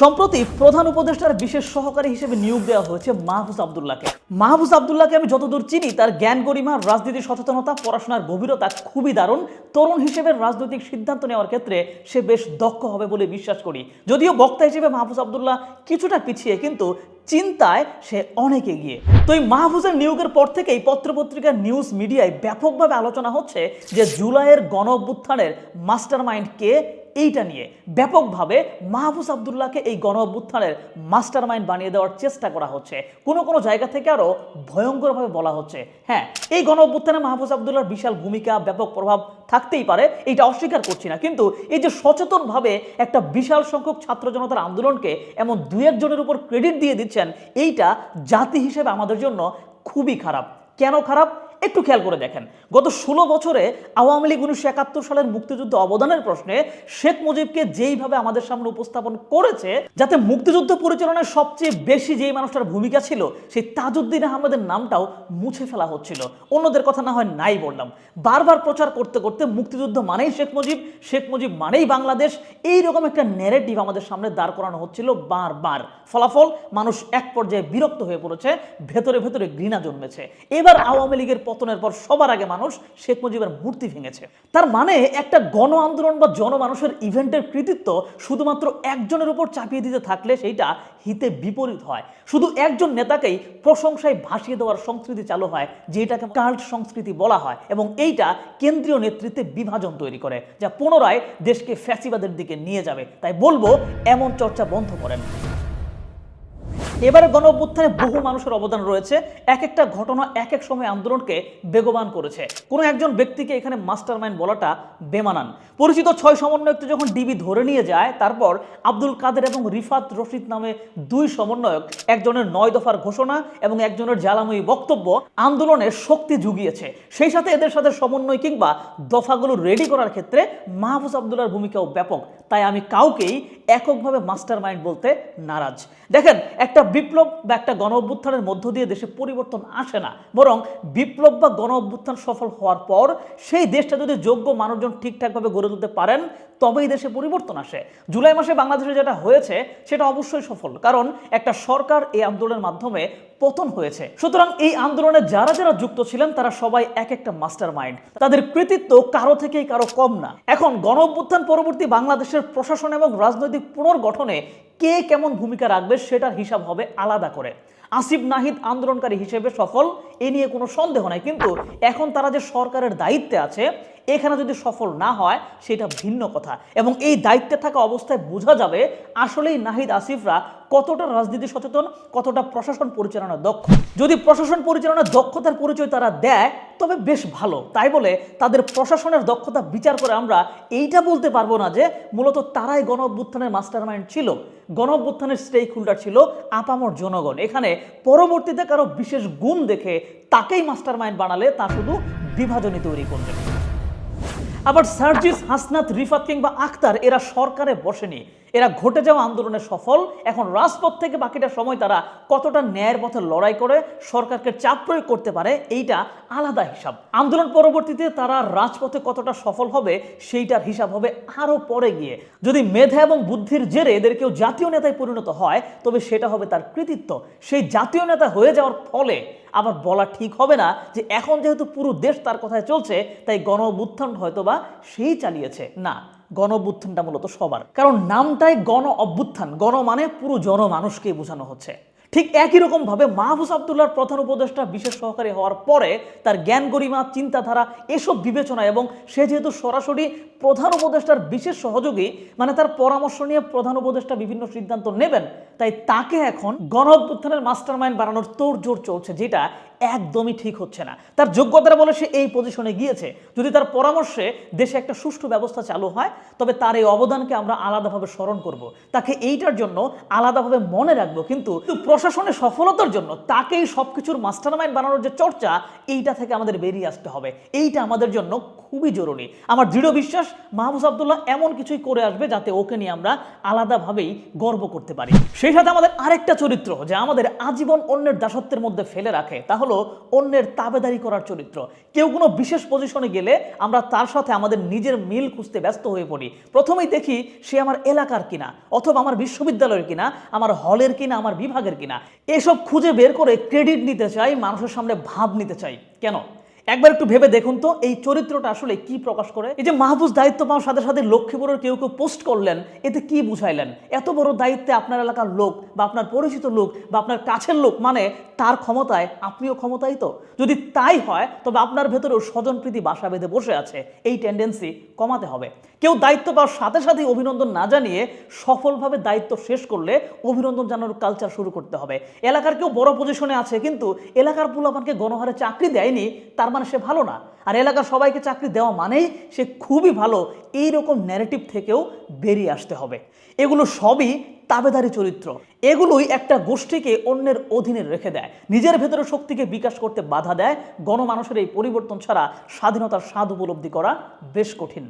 সম্প্রতি প্রধান উপদেষ্টার বিশেষ সহকারী হিসেবে নিয়োগ দেওয়া হয়েছে মাহফুজ আবদুল্লাহকে। মাহফুজ আবদুল্লাহকে আমি যতদূর চিনি, তার জ্ঞান গরিমা, রাজনীতি সচেতনতা, পড়াশোনার গভীরতা খুবই দারুণ। তরুণ হিসেবে রাজনৈতিক সিদ্ধান্ত নেওয়ার ক্ষেত্রে সে বেশ দক্ষ হবে বলে বিশ্বাস করি। যদিও বক্তা হিসেবে মাহফুজ আবদুল্লাহ কিছুটা পিছিয়ে, কিন্তু চিন্তায় সে অনেক এগিয়ে। তো এই মাহফুজের নিয়োগের পর থেকেই পত্রপত্রিকা নিউজ মিডিয়ায় ব্যাপকভাবে আলোচনা হচ্ছে যে জুলাইয়ের গণ অভ্যুত্থানের মাস্টার মাইন্ড কে এইটা নিয়ে। ব্যাপকভাবে মাহফুজ আবদুল্লাহকে এই গণ অভ্যুত্থানের মাস্টার মাইন্ড বানিয়ে দেওয়ার চেষ্টা করা হচ্ছে। কোনো কোনো জায়গা থেকে আরও ভয়ঙ্করভাবে বলা হচ্ছে। হ্যাঁ এই গণ অভ্যুত্থানে মাহফুজ আবদুল্লাহর বিশাল ভূমিকা, ব্যাপক প্রভাব থাকতেই পারে এটা অস্বীকার করছি না। কিন্তু এই যে সচেতনভাবে একটা বিশাল সংখ্যক ছাত্র জনতার আন্দোলনকে এমন দু একজনের উপর ক্রেডিট দিয়ে দিচ্ছেন, এইটা জাতি হিসেবে আমাদের জন্য খুবই খারাপ। কেন খারাপ? একটু খেয়াল করে দেখেন। গত ষোলো বছরে আওয়ামী লীগ উনিশশো একাত্তর সালের মুক্তিযুদ্ধ অবদানের প্রশ্নে শেখ মুজিবকে যেইভাবে আমাদের সামনে উপস্থাপন করেছে, যাতে মুক্তিযুদ্ধ পরিচালনায় সবচেয়ে বেশি যেই মানুষটার ভূমিকা ছিল, সেই তাজউদ্দিন আহমেদের নামটাও মুছে ফেলা হচ্ছিল। অন্যদের কথা না হয় নাই বললাম। বারবার প্রচার করতে করতে মুক্তিযুদ্ধ মানেই শেখ মুজিব শেখ মুজিব মানেই বাংলাদেশ। এই রকম একটা ন্যারেটিভ আমাদের সামনে দাঁড় করানো হচ্ছিল বারবার। ফলাফল, মানুষ এক পর্যায়ে বিরক্ত হয়ে পড়েছে, ভেতরে ভেতরে ঘৃণা জন্মেছে। এবার আওয়ামী লীগের পতনের পর সবার আগে মানুষ শেখ মুজিবের মূর্তি ভেঙেছে। তার মানে একটা গণ আন্দোলন বা জনমানুষের ইভেন্টের কৃতিত্ব শুধুমাত্র একজনের উপর চাপিয়ে দিতে থাকলে সেইটা হিতে বিপরীত হয়। শুধু একজন নেতাকেই প্রশংসায় ভাসিয়ে দেওয়ার সংস্কৃতি চালু হয়, যেটাকে কাল্ট সংস্কৃতি বলা হয় এবং এইটা কেন্দ্রীয় নেতৃত্বে বিভাজন তৈরি করে, যা পুনরায় দেশকে ফ্যাসিবাদের দিকে নিয়ে যাবে। তাই বলব, এমন চর্চা বন্ধ করেন। এবারে গণ অভ্যুত্থানে বহু মানুষের অবদান রয়েছে। এক একটা ঘটনা এক এক সময় আন্দোলনকে বেগবান করেছে। কোনো একজন ব্যক্তিকে এখানে মাস্টার মাইন্ড বলাটা বেমানান। পরিচিত ছয় সমন্বয়ককে যখন ডিবি ধরে নিয়ে যায়, তারপর আব্দুল কাদের এবং রিফাত রশিদ নামে দুই সমন্বয়ক, একজনের নয় দফার ঘোষণা এবং একজনের জ্বালাময়ী বক্তব্য আন্দোলনের শক্তি জুগিয়েছে। সেই সাথে এদের সাথে সমন্বয় কিংবা দফাগুলো রেডি করার ক্ষেত্রে মাহফুজ আবদুল্লার ভূমিকাও ব্যাপক। তাই আমি কাউকেই এককভাবে মাস্টার মাইন্ড বলতে নারাজ। দেখেন, একটা বিপ্লব বা একটা গণ অভ্যুত্থানের মধ্য দিয়ে দেশে পরিবর্তন আসে না। বরং বিপ্লব বা গণ অভ্যুত্থান সফল হওয়ার পর সেই দেশটা যদি যোগ্য মানুষজন ঠিকঠাকভাবে গড়ে তুলতে পারেন, তবেই দেশে পরিবর্তন আসে। জুলাই মাসে বাংলাদেশে যেটা হয়েছে, সেটা অবশ্যই সফল। কারণ একটা সরকার এই আন্দোলনের মাধ্যমে পতন হয়েছে। সুতরাং এই আন্দোলনে যারা যারা যুক্ত ছিলেন, তারা সবাই এক একটা মাস্টার মাইন্ড তাদের কৃতিত্ব কারও থেকেই কারও কম না। এখন গণ পরবর্তী বাংলাদেশের প্রশাসন এবং রাজনৈতিক পুনর্গঠনে কে কেমন ভূমিকা রাখবে সেটার হিসাব হবে আলাদা করে। আসিফ নাহিদ আন্দোলনকারী হিসেবে সফল, এ নিয়ে কোনো সন্দেহ নাই। কিন্তু এখন তারা যে সরকারের দায়িত্বে আছে, এখানে যদি সফল না হয়, সেটা ভিন্ন কথা। এবং এই দায়িত্বে থাকা অবস্থায় বোঝা যাবে আসলেই নাহিদ আসিফরা কতটা রাজনীতি সচেতন, কতটা প্রশাসন পরিচালনা দক্ষ। যদি প্রশাসন পরিচালনার দক্ষতার পরিচয় তারা দেয়, তবে বেশ ভালো। তাই বলে তাদের প্রশাসনের দক্ষতা বিচার করে আমরা এইটা বলতে পারব না যে মূলত তারাই গণ অভ্যুত্থানের মাস্টার ছিল। গণ অভ্যুত্থানের স্টেক হোল্ডার ছিল আপামর জনগণ। এখানে পরবর্তীতে কারও বিশেষ গুণ দেখে তাকেই মাস্টার মাইন্ড বানালে তা শুধু বিভাজনই তৈরি করবে। আবার সার্জিস হাসনাত, রিফাত কিংবা আক্তার এরা সরকারে বসেনি। এরা ঘটে যাওয়া আন্দোলনে সফল। এখন রাজপথ থেকে বাকিটা সময় তারা কতটা ন্যায়ের পথে লড়াই করে, সরকারকে চাপ প্রয়োগ করতে পারে, এইটা আলাদা হিসাব। আন্দোলন পরবর্তীতে তারা রাজপথে কতটা সফল হবে, সেইটার হিসাব হবে আরও পরে গিয়ে। যদি মেধা এবং বুদ্ধির জেরে এদের কেউ জাতীয় নেতায় পরিণত হয়, তবে সেটা হবে তার কৃতিত্ব। সেই জাতীয় নেতা হয়ে যাওয়ার ফলে আবার বলা ঠিক হবে না যে এখন যেহেতু পুরো দেশ তার কথায় চলছে, তাই গণ হয়তো বা সেই চালিয়েছে। না গণ অভ্যুত্থানটা মূলত সবার। কারণ নামটাই গণ অভ্যুত্থান। গণ মানে পুরো জনমানুষকে বোঝানো হচ্ছে। ঠিক একই রকমভাবে মাহফুজ আবদুল্লাহর প্রধান উপদেষ্টা বিশেষ সহকারী হওয়ার পরে তার জ্ঞান গরিমা, চিন্তাধারা এসব বিবেচনা এবং সে যেহেতু সরাসরি প্রধান উপদেষ্টার বিশেষ সহযোগী মানে তার পরামর্শ নিয়ে প্রধান উপদেষ্টা বিভিন্ন সিদ্ধান্ত নেবেন, তাই তাকে এখন গণ অভ্যুত্থানের মাস্টার মাইন্ড বানানোর তোড়জোড় চলছে, যেটা একদমই ঠিক হচ্ছে না। তার যোগ্যতার বলে সে এই পজিশনে গিয়েছে। যদি তার পরামর্শে দেশে একটা সুষ্ঠু ব্যবস্থা চালু হয়, তবে তার এই অবদানকে আমরা আলাদাভাবে স্মরণ করব। তাকে এইটার জন্য আলাদাভাবে মনে রাখব। কিন্তু প্রশাসনের সফলতার জন্য তাকেই সব কিছুর মাস্টার মাইন্ড বানানোর যে চর্চা, এইটা থেকে আমাদের বেরিয়ে আসতে হবে। এইটা আমাদের জন্য খুবই জরুরি। আমার দৃঢ় বিশ্বাস মাহবুব আবদুল্লাহ এমন কিছুই করে আসবে যাতে ওকে নিয়ে আমরা আলাদাভাবেই গর্ব করতে পারি। সেই সাথে আমাদের আরেকটা চরিত্র যা আমাদের আজীবন অন্যের দাসত্বের মধ্যে ফেলে রাখে, তা হলো হলো অন্যের তাবেদারি করার চরিত্র। কেউ কোনো বিশেষ পজিশনে গেলে আমরা তার সাথে আমাদের নিজের মিল খুঁজতে ব্যস্ত হয়ে পড়ি। প্রথমেই দেখি সে আমার এলাকার কিনা, অথবা আমার বিশ্ববিদ্যালয়ের কিনা, আমার হলের কিনা, আমার বিভাগের কিনা। এসব খুঁজে বের করে ক্রেডিট নিতে চাই, মানুষের সামনে ভাব নিতে চাই। কেন? একবার একটু ভেবে দেখুন তো, এই চরিত্রটা আসলে কি প্রকাশ করে? এই যে মাহফুজ দায়িত্ব পাওয়ার সাথে সাথে লক্ষ্মীপুরের কেউ কেউ পোস্ট করলেন, এতে কি বুঝাইলেন? এত বড় দায়িত্বে আপনার এলাকার লোক বা আপনার পরিচিত লোক বা আপনার কাছের লোক মানে তার ক্ষমতায় আপনিও ক্ষমতাই তো যদি তাই হয়, তবে আপনার ভেতরেও স্বজনপ্রীতি বাসা বেঁধে বসে আছে, এই টেন্ডেন্সি কমাতে হবে। কেউ দায়িত্ব পাওয়ার সাথে সাথেই অভিনন্দন না জানিয়ে সফলভাবে দায়িত্ব শেষ করলে অভিনন্দন জানানোর কালচার শুরু করতে হবে। এলাকার কেউ বড় পজিশনে আছে, কিন্তু এলাকার পুলাপানকে গণহারে চাকরি দেয়নি, তার মানে সে ভালো না। আর এলাকার সবাইকে চাকরি দেওয়া মানেই সে খুবই ভালো। এই রকম ন্যারেটিভ থেকেও বেরিয়ে আসতে হবে। এগুলো সবই তাবেদারি চরিত্র। এগুলোই একটা গোষ্ঠীকে অন্যের অধীনে রেখে দেয়। নিজের ভেতরে শক্তিকে বিকাশ করতে বাধা দেয়। গণমানুষের এই পরিবর্তন ছাড়া স্বাধীনতার স্বাদ উপলব্ধি করা বেশ কঠিন।